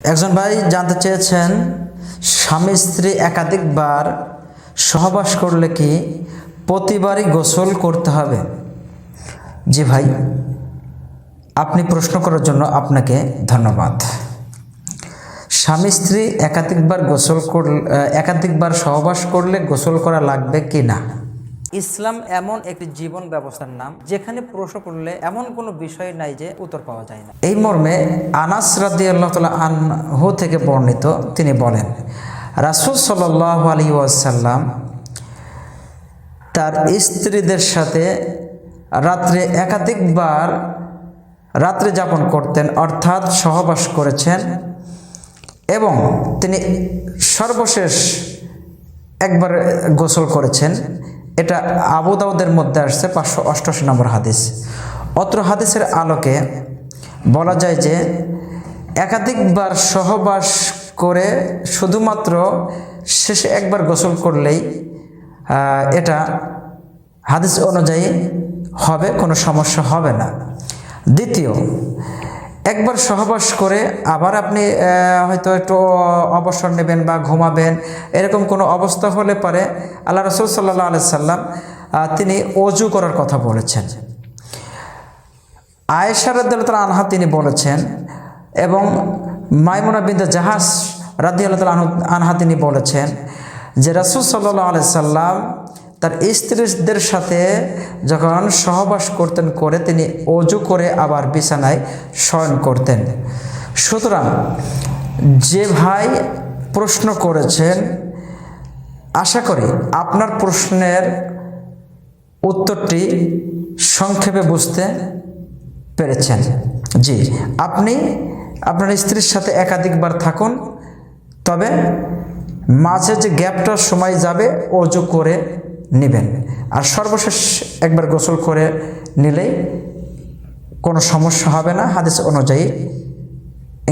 একজন ভাই জানতে চেয়েছেন, স্বামী স্ত্রী একাধিকবার সহবাস করলে কি প্রতিবারই গোসল করতে হবে? জি ভাই, আপনি প্রশ্ন করার জন্য আপনাকে ধন্যবাদ। স্বামী স্ত্রী একাধিকবার গোসল করলে একাধিকবার সহবাস করলে গোসল করা লাগবে কি না? ইসলাম এমন একটি জীবন ব্যবস্থার নাম, যেখানে প্রশ্ন করলে এমন কোনো বিষয় নাই যে উত্তর পাওয়া যায় না। এই মর্মে আনাস রাদি আল্লাহ তালা থেকে বর্ণিত তিনি বলেন, রাসুল সাল্লাহ আলী ওয়াসাল্লাম তার স্ত্রীদের সাথে রাত্রে একাধিকবার রাত্রে যাপন করতেন, অর্থাৎ সহবাস করেছেন এবং তিনি সর্বশেষ একবার গোসল করেছেন। এটা আবু দাউদের মধ্যে আসছে পাঁচশো অষ্টআশি নম্বর হাদিস। অত্র হাদিসের আলোকে বলা যায় যে একাধিকবার সহবাস করে শুধুমাত্র শেষে একবার গোসল করলেই এটা হাদিস অনুযায়ী হবে, কোনো সমস্যা হবে না। দ্বিতীয় একবার সহবাস করে আবার আপনি হয়তো একটু অবসর নেবেন বা ঘুমাবেন, এরকম কোনো অবস্থা হলে পারে আল্লাহ রসুল সাল্লাহ আলি সাল্লাম তিনি অজু করার কথা বলেছেন। আয়েশা রাদ্দাল আনহা তিনি বলেছেন এবং মাইমুনা বিন্দু জাহাজ রাদি আল্লাহ আনহা তিনি বলেছেন যে রাসুল সাল্লাহ আলি সাল্লাম তার স্ত্রীদের সাথে যখন সহবাস করতেন, করে তিনি অজু করে আবার বিছানায় শয়ন করতেন। সুতরাং যে ভাই প্রশ্ন করেছেন, আশা করি আপনার প্রশ্নের উত্তরটি সংক্ষেপে বুঝতে পেরেছেন। জি, আপনি আপনার স্ত্রীর সাথে একাধিকবার থাকুন, তবে মাঝে যে গ্যাপটার সময় যাবে, অজু করে নেবেন। আর সর্বশেষ একবার গোসল করে নিলেই কোনো সমস্যা হবে না, হাদিস অনুযায়ী,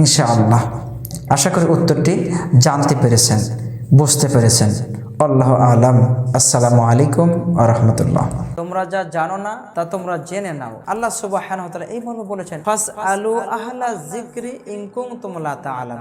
ইনশাআল্লাহ। আশা করি উত্তরটি জানতে পেরেছেন, বুঝতে পেরেছেন। আল্লাহ আলাম। আসসালামু আলাইকুম আ রহমতুল্লাহ। তোমরা যা জানো না, তা তোমরা জেনে নাও। আল্লাহ সুবাহ এই মর্ম বলেছেন ফাস আলু আহলা জিক্রি ইনকুম তোমলা তা